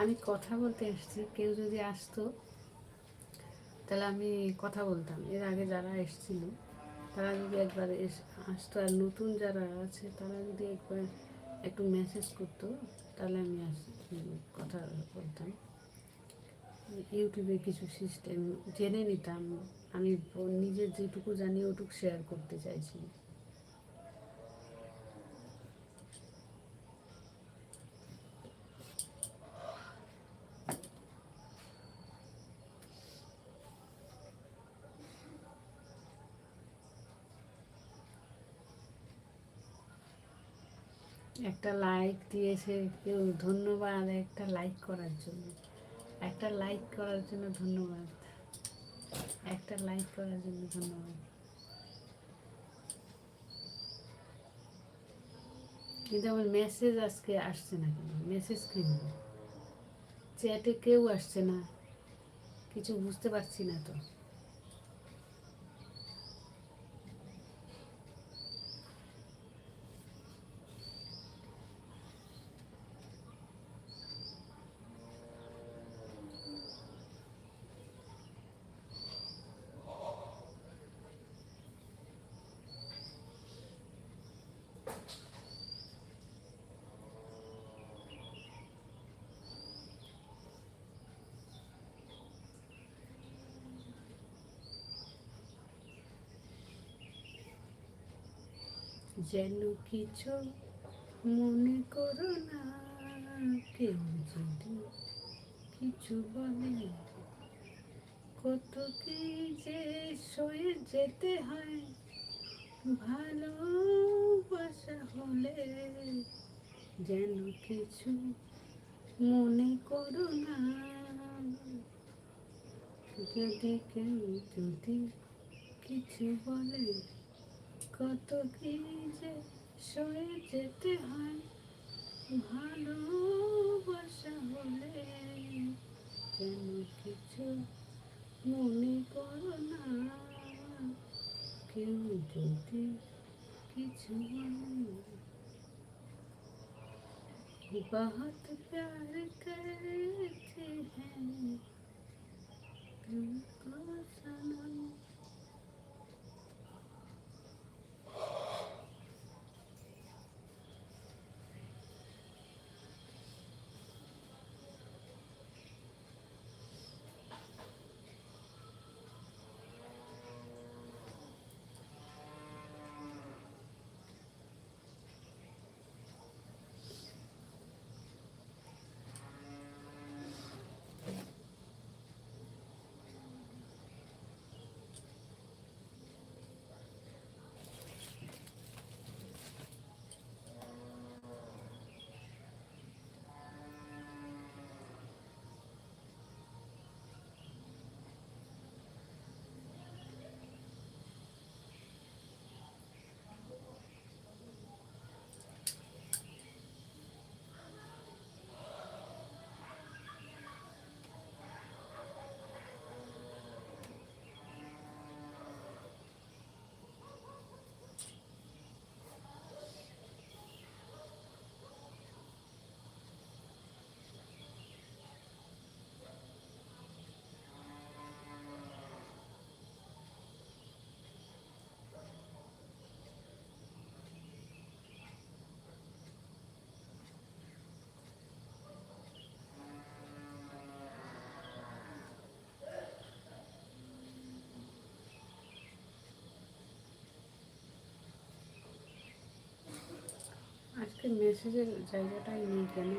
আমি কথা বলতে এসেছি, কেউ যদি আসতো, তাহলে আমি কথা বলতাম। এর আগে যারা এসেছিল, তারা যদি একবার এস, আসতো আর নতুন যারা আছে, তারা যদি একবার একটু মেসেজ করতো, তাহলে আমি আস, কথা বলতাম। ইউটিউবে কিছু সিস্টেম জেনে নিতাম। আমি নিজের যেটুকু জানি, ওটুকু শেয়ার করতে চাইছি। একটা লাইক দিয়েছে, কেউ ধন্যবাদ, একটা লাইক করার জন্য। একটা লাইক করার জন্য ধন্যবাদ। একটা লাইক করার জন্য ধন্যবাদ। কিন্তু আমার মেসেজ আজকে আসছে না কেন? মেসেজ কেন চ্যাটে কেউ আসছে না। কিছু বুঝতে পারছি না তো। যেন কিছু মনে করো না। কেউ যদি কিছু বলে, কত কি যে সয়ে যেতে হয়। ভালোবাসা হলে যেন কিছু মনে করো না। যদি কেউ যদি কিছু বলে কত কি যে সয়ে যেতে হয় ভালোবাসা হলে যেন কিছু মনে করো না কেউ যদি কিছু বলে बहुत प्यार करते हैं तुमको सनम মেসেজের জায়গাটাই নেই কেন?